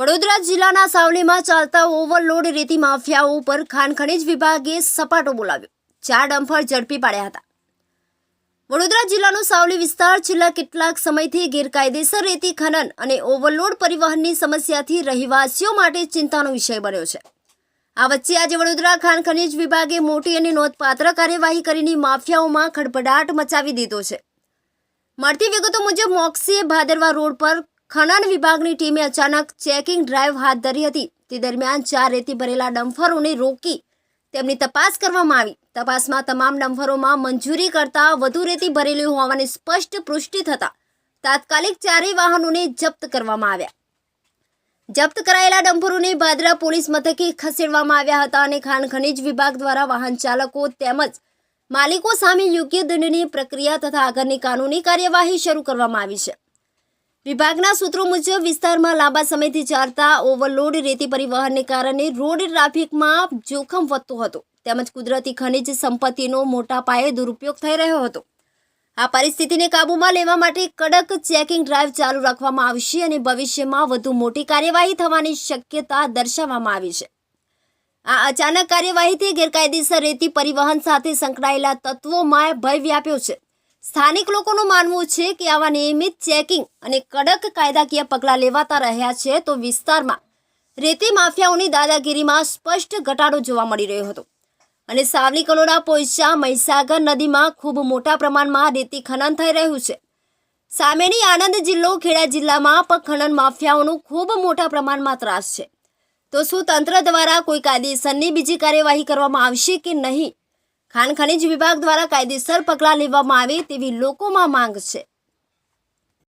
વડોદરા જિલ્લાના સાવલીમાં ચાલતા ઓવરલોડ રેતી માફિયાઓ ઉપર ખાણ ખનીજ વિભાગે સપાટો બોલાવ્યો. ચાર ડમ્ફર ઝડપી પાડ્યા હતા. વડોદરા જિલ્લાનો સાવલી વિસ્તાર છેલ્લા કેટલાક સમયથી ગેરકાયદેસર રેતી ખનન અને ઓવરલોડ પરિવહનની સમસ્યાથી રહેવાસીઓ માટે ચિંતાનો વિષય બન્યો છે. આ વચ્ચે આજે વડોદરા ખાણ ખનીજ વિભાગે મોટી અને નોંધપાત્ર કાર્યવાહી કરીને માફિયાઓમાં ખડભડાટ મચાવી દીધો છે. મળતી વિગતો મુજબ મોક્સીએ ભાદરવા રોડ પર ખનન વિભાગની ટીમે અચાનક ચેકિંગ ડ્રાઈવ હાથ ધરી હતી. તે દરમિયાન ચાર રેતી ભરેલા ડમ્ફરોને રોકી તેમની તપાસ કરવામાં આવી. તપાસમાં તમામ ડમ્ફરોમાં મંજૂરી કરતા વધુ રેતી ભરેલી હોવાની સ્પષ્ટ પુષ્ટિ થતા તાત્કાલિક ચારેય વાહનોને જપ્ત કરવામાં આવ્યા. જપ્ત કરાયેલા ડમ્ફરોને ભાદરા પોલીસ મથકે ખસેડવામાં આવ્યા હતા અને ખાણ ખનીજ વિભાગ દ્વારા વાહન ચાલકો તેમજ માલિકો સામે યોગ્ય દંડની પ્રક્રિયા તથા આગળની કાનૂની કાર્યવાહી શરૂ કરવામાં આવી છે. વિભાગના સૂત્રો મુજબ વિસ્તારમાં લાંબા સમયથી ચાલતા ઓવરલોડ રેતી પરિવહનને કારણે રોડ ટ્રાફિકમાં જોખમ વધતું હતું. તેમજ કુદરતી ખનિજ સંપત્તિનો મોટા પાયે દુરુપયોગ થઈ રહ્યો હતો. આ પરિસ્થિતિને કાબૂમાં લેવા માટે કડક ચેકિંગ ડ્રાઈવ ચાલુ રાખવામાં આવશે અને ભવિષ્યમાં વધુ મોટી કાર્યવાહી થવાની શક્યતા દર્શાવવામાં આવી છે. આ અચાનક કાર્યવાહીથી ગેરકાયદેસર રેતી પરિવહન સાથે સંકળાયેલા તત્વોમાં ભય વ્યાપ્યો છે. સ્થાનિક લોકોનું માનવું છે કે આવા નિયમિત ચેકિંગ અને કડક કાયદાકીય પગલાં લેવાતા રહ્યા છે તો વિસ્તારમાં રેતી માફિયાઓની દાદાગીરીમાં સ્પષ્ટ ઘટાડો જોવા મળી રહ્યો હતો. અને સાવલી કલોડા પોઈચા મહીસાગર નદીમાં ખૂબ મોટા પ્રમાણમાં રેતી ખનન થઈ રહ્યું છે. સામેની આણંદ જિલ્લો ખેડા જિલ્લામાં પણ ખનન માફિયાઓનો ખૂબ મોટા પ્રમાણમાં ત્રાસ છે. તો શું તંત્ર દ્વારા કોઈ કાયદેસરની બીજી કાર્યવાહી કરવામાં આવશે કે નહીં? ખાણ ખનીજ વિભાગ દ્વારા કાયદેસર પગલાં લેવામાં આવે તેવી લોકોમાં માંગ છે.